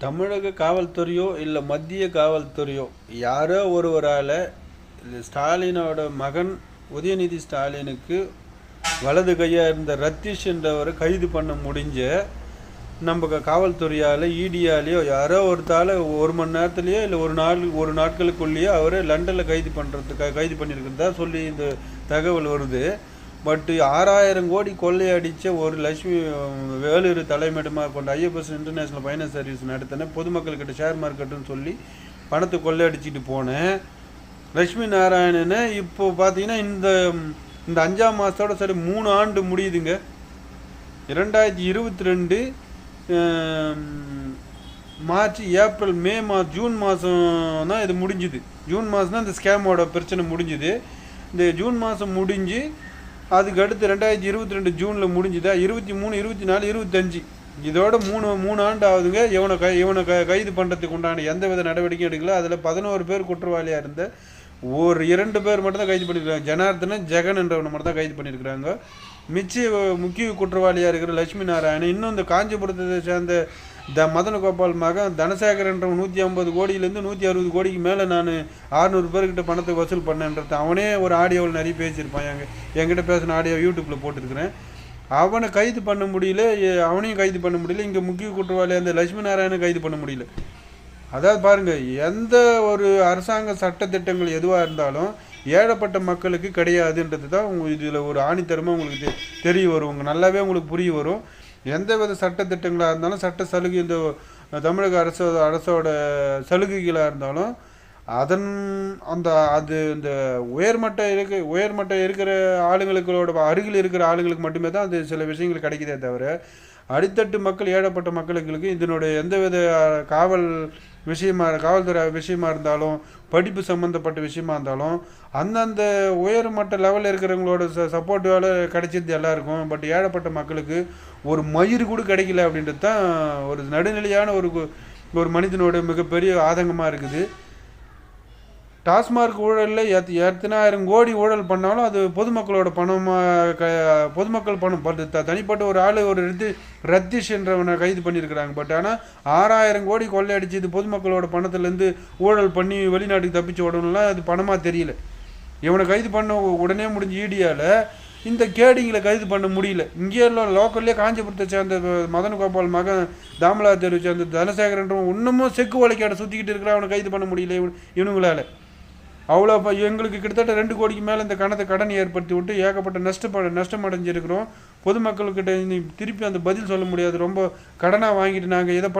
தமிழக காவல்துறையோ இல்லை மத்திய காவல்துறையோ யாரோ ஒருவரால் ஸ்டாலினோட மகன் உதயநிதி ஸ்டாலினுக்கு வலது கையாக இருந்த ரத்தீஷ் என்றவரை கைது பண்ண முடிஞ்ச நம்ம காவல்துறையால் இடியாலேயோ யாரோ ஒருத்தால் ஒரு மணி நேரத்துலேயோ இல்லை ஒரு நாள் ஒரு நாட்களுக்குள்ளேயோ அவரை லண்டனில் கைது பண்ணுறதுக்கு கைது பண்ணியிருக்கிறதா சொல்லி இந்த தகவல் வருது. பட் ஆறாயிரம் கோடி கொள்ளையடித்த ஒரு லட்சுமி வேலூர் தலைமையிடமாக கொண்ட ஐஎஃப்எஸ் இன்டர்நேஷனல் ஃபைனான்ஸ் சர்வீஸ் நடத்தினேன் பொதுமக்கள்கிட்ட ஷேர் மார்க்கெட்டுன்னு சொல்லி பணத்தை கொள்ளையடிச்சிட்டு போனேன். லட்சுமி நாராயணனை இப்போ பார்த்தீங்கன்னா இந்த இந்த அஞ்சாம் மாதத்தோட சரி மூணு ஆண்டு முடியுதுங்க. இரண்டாயிரத்தி இருபத்தி ரெண்டு மார்ச் ஏப்ரல் மே மா ஜூன் மாதம் தான் இது முடிஞ்சுது. ஜூன் மாதம் தான் இந்த ஸ்கேமோட பிரச்சனை முடிஞ்சுது. இந்த ஜூன் மாதம் முடிஞ்சு அதுக்கு அடுத்து ரெண்டாயிரத்தி இருபத்தி ரெண்டு ஜூனில் முடிஞ்சுதா? இருபத்தி மூணு இருபத்தி நாலு இருபத்தஞ்சு. இதோட மூணு மூணு ஆண்டு ஆகுதுங்க இவனை கை இவனை க கைது பண்ணுறதுக்கு உண்டான எந்த வித நடவடிக்கையும் எடுக்கல. அதில் பதினோரு பேர் குற்றவாளியாக இருந்த ஒரு இரண்டு பேர் மட்டும் தான் கைது பண்ணியிருக்காங்க ஜனார்தனன் ஜெகன் என்றவனை மட்டும் தான் கைது பண்ணியிருக்கிறாங்க மிச்ச முக்கிய குற்றவாளியாக இருக்கிற லட்சுமி நாராயணன் இன்னும் இந்த காஞ்சிபுரத்தை சேர்ந்த த மதன கோபால் மகன் தனசேகரன்ற நூற்றி ஐம்பது கோடியிலேருந்து நூற்றி அறுபது கோடிக்கு மேலே நான் அறுநூறு பேர்கிட்ட பணத்தை வசூல் பண்ணேன்றது அவனே ஒரு ஆடியோவில் நிறைய பேசியிருப்பான் எங்கள் என்கிட்ட பேசின ஆடியோ யூடியூப்பில் போட்டிருக்கிறேன். அவனை கைது பண்ண முடியல அவனையும் கைது பண்ண முடியல இங்கே முக்கிய குற்றவாளி அந்த லட்சுமி நாராயணன் கைது பண்ண முடியல. அதாவது பாருங்கள் எந்த ஒரு அரசாங்க சட்டத்திட்டங்கள் எதுவாக இருந்தாலும் ஏழப்பட்ட மக்களுக்கு கிடையாதுன்றது தான் உங்கள் இதில் ஒரு ஆணித்தரமாக உங்களுக்கு தெரிய வரும். உங்கள் நல்லாவே உங்களுக்கு புரிய வரும். எந்த வித சட்டத்திட்டங்களாக இருந்தாலும் சட்ட சலுகை இந்த தமிழக அரசு அரசோட சலுகைகளாக இருந்தாலும் அதன் அந்த அது இந்த உயர்மட்ட இருக்க உயர்மட்ட இருக்கிற ஆளுங்களுக்களோட அருகில் இருக்கிற ஆளுங்களுக்கு மட்டுமே தான் அது சில விஷயங்கள் கிடைக்குதே தவிர அடித்தட்டு மக்கள் ஏழப்பட்ட மக்களுக்கு இதனுடைய எந்தவித காவல் விஷயமா காவல்துறை விஷயமா இருந்தாலும் படிப்பு சம்மந்தப்பட்ட விஷயமா இருந்தாலும் அந்தந்த உயர்மட்ட லெவலில் இருக்கிறவங்களோட ச சப்போர்ட்டால் கிடைச்சது எல்லாருக்கும். பட் ஏழப்பட்ட மக்களுக்கு ஒரு மயிர் கூட கிடைக்கல அப்படின்றது தான் ஒரு நடுநிலையான ஒரு ஒரு மனிதனோட மிகப்பெரிய ஆதங்கமாக இருக்குது. டாஸ்மார்க் ஊழலில் எத் எத்தனாயிரம் கோடி ஊழல் பண்ணாலும் அது பொதுமக்களோட பணமாக க பொதுமக்கள் பணம். பட் த- தனிப்பட்ட ஒரு ஆள் ஒரு ரத்தி ரத்தீஷ் என்றவனை கைது பண்ணியிருக்கிறாங்க. பட் ஆனால் ஆறாயிரம் கோடி கொள்ளையடிச்சு இது பொதுமக்களோட பணத்துலேருந்து ஊழல் பண்ணி வெளிநாட்டுக்கு தப்பிச்சு ஓடணும்லாம் அது பணமாக தெரியல. இவனை கைது பண்ண உடனே முடிஞ்ச ஈடியாவில் இந்த கேடிங்களை கைது பண்ண முடியல. இங்கே எல்லாம் லோக்கல்லே காஞ்சிபுரத்தை சேர்ந்த மதன் மதன கோபால் மகன் தாமலா தெருவை சேர்ந்த தனசேகரன்றவன் இன்னமும் செக்கு வலைக்காட சுற்றிக்கிட்டு இருக்கிற அவனை கைது பண்ண முடியல இவன் இவனுங்களால். அவ்வளோ இப்போ எங்களுக்கு கிட்டத்தட்ட ரெண்டு கோடிக்கு மேலே இந்த கணத்தை கடன் ஏற்படுத்தி விட்டு ஏகப்பட்ட நஷ்டப்பட நஷ்டம் அடைஞ்சிருக்கிறோம் பொதுமக்கள்கிட்ட திருப்பி அந்த பதில் சொல்ல முடியாது. ரொம்ப கடனாக வாங்கிட்டு நாங்கள் இதை பண்ண